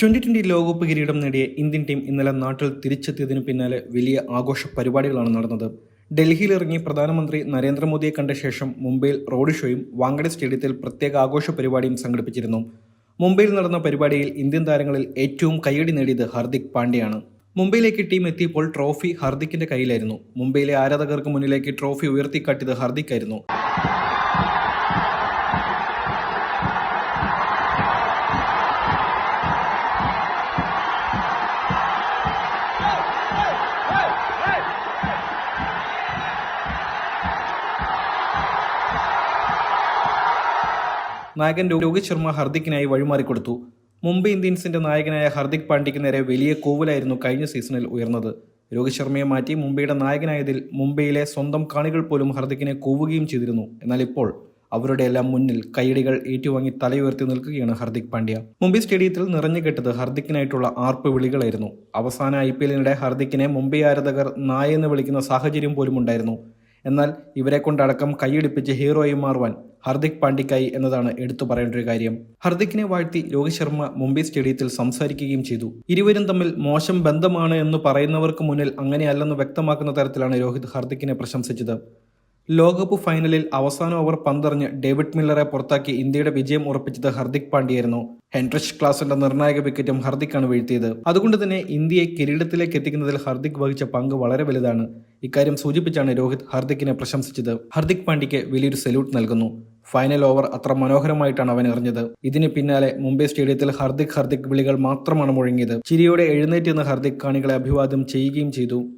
Twenty twenty ലോകകപ്പ് കിരീടം നേടിയ ഇന്ത്യൻ ടീം ഇന്നലെ നാട്ടിൽ തിരിച്ചെത്തിയതിനു പിന്നാലെ വലിയ ആഘോഷ പരിപാടികളാണ് നടന്നത്. ഡൽഹിയിൽ ഇറങ്ങി പ്രധാനമന്ത്രി നരേന്ദ്രമോദിയെ കണ്ട ശേഷം മുംബൈയിൽ റോഡ് ഷോയും വാങ്കഡെ സ്റ്റേഡിയത്തിൽ പ്രത്യേക ആഘോഷ പരിപാടിയും സംഘടിപ്പിച്ചിരുന്നു. മുംബൈയിൽ നടന്ന പരിപാടിയിൽ ഇന്ത്യൻ താരങ്ങളിൽ ഏറ്റവും കൈയടി നേടിയത് ഹർദിക് പാണ്ഡ്യയാണ്. മുംബൈയിലേക്ക് ടീം എത്തിയപ്പോൾ ട്രോഫി ഹർദിക്കിന്റെ കയ്യിലായിരുന്നു. മുംബൈയിലെ ആരാധകർക്ക് മുന്നിലേക്ക് ട്രോഫി ഉയർത്തിക്കാട്ടിയത് ഹർദിക്കായിരുന്നു. നായകൻ രോഹിത് ശർമ്മ ഹർദിക്കിനായി വഴിമാറിക്കൊടുത്തു മുംബൈ ഇന്ത്യൻസിന്റെ നായകനായ ഹർദിക് പാണ്ഡ്യയ്ക്ക് നേരെ വലിയ കോവിലായിരുന്നു കഴിഞ്ഞ സീസണിൽ ഉയർന്നത്. രോഹിത് ശർമ്മയെ മാറ്റി മുംബൈയുടെ നായകനായതിൽ മുംബൈയിലെ സ്വന്തം കാണികൾ പോലും ഹർദിക്കിനെ കൂവുകയും ചെയ്തിരുന്നു. എന്നാൽ ഇപ്പോൾ അവരുടെ എല്ലാം മുന്നിൽ കൈയടികൾ ഏറ്റുവാങ്ങി തലയുയർത്തി നിൽക്കുകയാണ് ഹർദിക് പാണ്ഡ്യ. മുംബൈ സ്റ്റേഡിയത്തിൽ നിറഞ്ഞു നിറഞ്ഞുകെട്ടത് ഹർദിക്കിനായിട്ടുള്ള ആർപ്പ് വിളികളായിരുന്നു. അവസാന ഐ പി എല്ലിനിടെ ഹർദിക്കിനെ മുംബൈ ആരാധകർ നായ എന്ന് വിളിക്കുന്ന സാഹചര്യം പോലും ഉണ്ടായിരുന്നു. എന്നാൽ ഇവരെ കൊണ്ടടക്കം കൈയടിപ്പിച്ച് ഹീറോയി മാറുവാൻ ഹർദിക് പാണ്ഡിക്കായി എന്നതാണ് എടുത്തു പറയേണ്ട ഒരു കാര്യം. ഹർദിക്കിനെ വാഴ്ത്തി രോഹിത് ശർമ്മ മുംബൈ സ്റ്റേഡിയത്തിൽ സംസാരിക്കുകയും ചെയ്തു. ഇരുവരും തമ്മിൽ മോശം ബന്ധമാണ് എന്ന് പറയുന്നവർക്ക് മുന്നിൽ അങ്ങനെയല്ലെന്ന് വ്യക്തമാക്കുന്ന തരത്തിലാണ് രോഹിത് ഹർദിക്കിനെ പ്രശംസിച്ചത്. ലോകകപ്പ് ഫൈനലിൽ അവസാന ഓവർ പന്തറിഞ്ഞ് ഡേവിഡ് മില്ലറെ പുറത്താക്കി ഇന്ത്യയുടെ വിജയം ഉറപ്പിച്ചത് ഹർദിക് പാണ്ഡ്യയായിരുന്നു. ഹെൻട്രിഷ് ക്ലാസിന്റെ നിർണായക വിക്കറ്റും ഹർദിക്കാണ് വീഴ്ത്തിയത്. അതുകൊണ്ട് തന്നെ ഇന്ത്യയെ കിരീടത്തിലേക്ക് എത്തിക്കുന്നതിൽ ഹർദിക് വഹിച്ച പങ്ക് വളരെ വലുതാണ്. ഇക്കാര്യം സൂചിപ്പിച്ചാണ് രോഹിത് ഹർദിക്കിനെ പ്രശംസിച്ചത്. ഹർദിക് പാണ്ഡ്യയ്ക്ക് വലിയൊരു സല്യൂട്ട് നൽകുന്നു. ഫൈനൽ ഓവർ അത്ര മനോഹരമായിട്ടാണ് അവൻ എറിഞ്ഞത്. ഇതിന് പിന്നാലെ മുംബൈ സ്റ്റേഡിയത്തിൽ ഹർദിക് ഹർദിക് വിളികൾ മാത്രമാണ് മുഴങ്ങിയത്. ചിരിയോടെ എഴുന്നേറ്റ് നിന്ന് ഹർദിക് കാണികളെ അഭിവാദ്യം ചെയ്യുകയും ചെയ്തു.